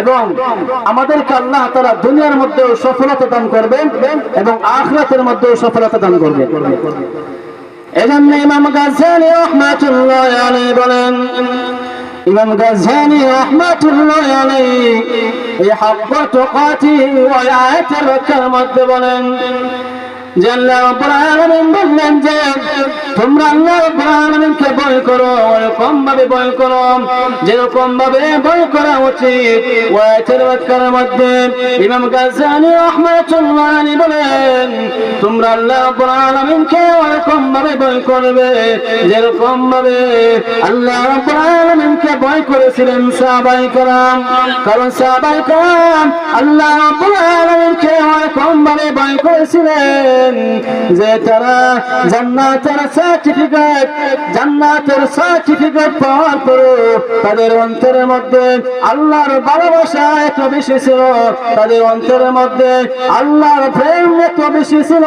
এবং আমাদেরকে আল্লাহ তারা দুনিয়ার মধ্যেও সফলতা দান করবেন এবং আখরাতের মধ্যেও সফলতা দান করবেন। এজন্য ইমাম গাজ্জালি রহমাতুল্লাহ বলেন, ইমাম গাজ্জালি রহমাতুল্লাহ আলাইহি এই হক তুকাতি ওই আয়াতের মধ্যে বলেন তোমরা আল্লাহ ভয় করো ওরকম ভাবে ভয় করো, যেরকম ভাবে ভয় মধ্যে ইমাম গাজানি রাহমাতুল্লাহ বলেন তোমরা আল্লাহ রাব্বুল আলামিনকে ওরকম ভাবে ভয় করবে যেরকম ভাবে আল্লাহ রাব্বুল আলামিনকে ভয় করেছিলেন সাহাবাই کرام কারণ সাহাবাই کرام আল্লাহ রাব্বুল আলামিনকে ওরকম ভাবে ভয় করেছিলেন যে তারা জান্নাতের সার্টিফিকেট জান্নাতের সার্টিফিকেট পাওয়ার পরে তাদের অন্তরের মধ্যে আল্লাহর ভালোবাসা এত বেশি ছিল তাদের অন্তরের মধ্যে আল্লাহর প্রেম এত বেশি ছিল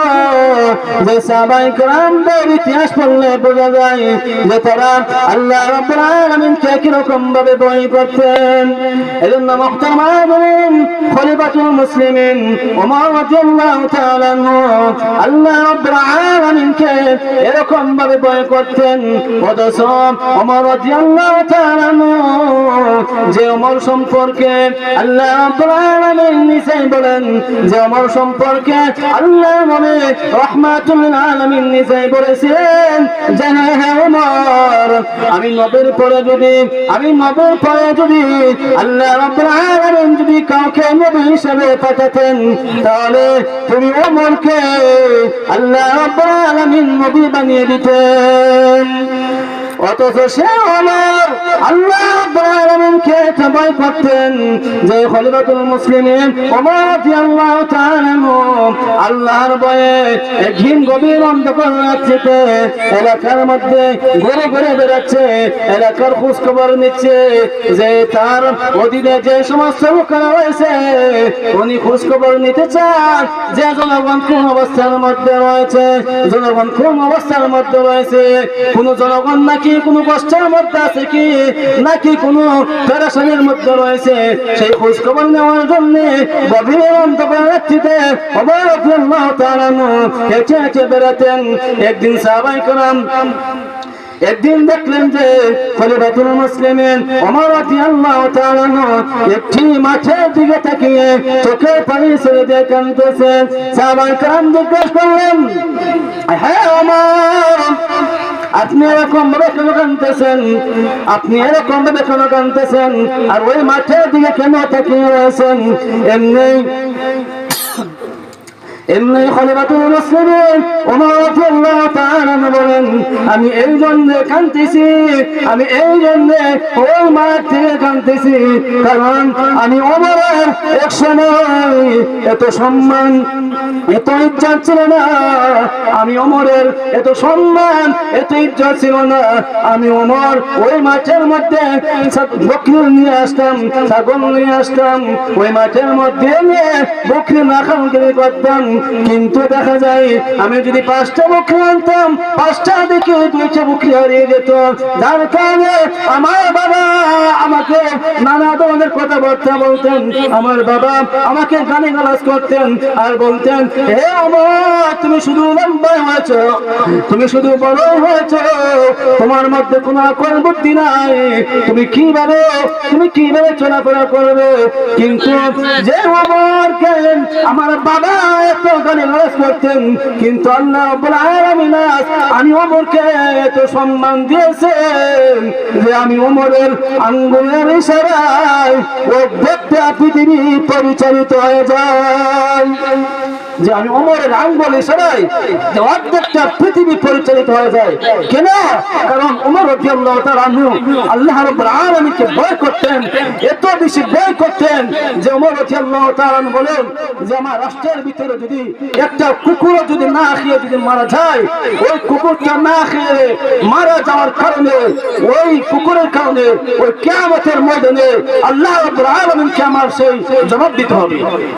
যে সাহাবাই کرامদের ইতিহাস পড়লে বোঝা যায় যে তারা আল্লাহ কীরকম ভাবে বই করতেন এজন্য খলিফাতুল মুসলিমিন রাদিয়াল্লাহু তাআলা আল্লাহ আলামিনকে এরকম ভাবে বই করতেন রাদিয়াল্লাহু তাআলা যে সম্পর্কে আল্লাহ রাব্বুল আলামিন নিজেই বলেন, যে ওমর সম্পর্কে আল্লাহ মনে রহমাতুল আলামিন নিজেই বলেছেন, যে হ্যাঁ হ্যাঁ ওমর, আমি নবের পরে যদি, আমি নবের পরে যদি আল্লাহ রাব্বুল আলামিন যদি কাউকে নবী হিসেবে পাঠাতেন, তাহলে তুমি ওমরকে আল্লাহ রাব্বুল আলামিন নবী বানিয়ে দিতেন। অথচ সে ওমর আল্লাহ যে খলিফাতুল আল্লাহর গভীর অন্ধকার এলাকার মধ্যে ঘুরে ঘুরে বেড়াচ্ছে, এলাকার খোঁজ খবর নিচ্ছে যে তার অধীনে যে সমস্ত লোকেরা রয়েছে, উনি খোঁজ খবর নিতে চান যে জনগণ কোন অবস্থার মধ্যে রয়েছে, জনগণ কোন অবস্থার মধ্যে রয়েছে, কোন জনগণ নাকি কোন কষ্টের মধ্যে আছে কি নাকি কোন পেরেশানির মধ্যে রয়েছে সেই খোঁজ খবর নেওয়ার জন্য গভীর অন্ধকার রাত্রিতে অমর আল্লাহ তাআলা হেঁটে হেঁটে বেড়াতেন একদিন সাহাবাই করাম একদিন দেখলেন যে খলিফাতুল মুসলিমিন ওমর রাদিয়াল্লাহু তাআলা একটি মাঠের দিকে তাকিয়ে চোখে পানি ছেড়ে দিয়ে কাঁদতেছেন সাহাবায়ে کرام জিজ্ঞেস করলেন হ্যাঁ ওমর আপনি এরকম ভাবে কেন কানতেছেন আপনি এরকম ভাবে কেন কানতেছেন আর ওই মাঠের দিকে কেন তাকিয়ে রয়েছেন? এমনি আমি এই জন্য কাঁদতেছি, আমি এই জন্য ওই মাঠ থেকে কাঁদতেছি, কারণ আমি ওমরের এক সময় এত সম্মান, এত ইজ্জত ছিল না। আমি ওমরের এত সম্মান, এত ইজ্জত ছিল না। আমি ওমর ওই মাঠের মধ্যে বকরি নিয়ে আসতাম, ছাগল নিয়ে আসতাম। ওই মাঠের মধ্যে নিয়ে বকরি মাখামুখি করতাম। কিন্তু দেখা যায়, আমি যদি পাঁচটা বকরি আনতাম, পাঁচটা দিকে দুইটা বকরি হারিয়ে যেত। যার কারণে আমার বাবা আমাকে নানা ধরনের কথাবার্তা বলতেন। আমার বাবা আমাকে গানে গালাজ করতেন আর বলতেন, হে আমার, তুমি শুধু লম্বা হয়েছ, তুমি শুধু বড় হয়েছ, তোমার মধ্যে কোনো আকল বুদ্ধি নাই, তুমি কীভাবে তুমি কীভাবে চলাফেরা করবে? কিন্তু যে আমারকে আমার বাবা এত গানে গালাজ করতেন, কিন্তু আল্লাহ রাব্বুল আলামিন আমি ওমরকে এত সম্মান দিয়েছেন আমি ওমরের আঙ্গুলের ইশারায় পৃথিবী পরিচালিত হয়ে যায়। যে আমি ওমরের আঙ্গুল ইশারায় যে অর্ধেকটা পৃথিবী পরিচালিত হয়ে যায়। কেন? কারণ ওমর রাদিয়াল্লাহু আল্লাহ রাব্বুল আলামিনকে ভয় করতেন, এত বেশি ভয় করতেন যে তাআলা আনহু বলেন যে আমার রাষ্ট্রের ভিতরে যদি একটা কুকুর যদি না খেয়ে যদি মারা যায়, ওই কুকুরটা না খেয়ে মারা যাওয়ার কারণে, ওই কুকুরের কারণে, ওই কিয়ামতের ময়দানে আল্লাহ রাব্বুল আলামিনকে আমার সেই জবাব দিতে হবে।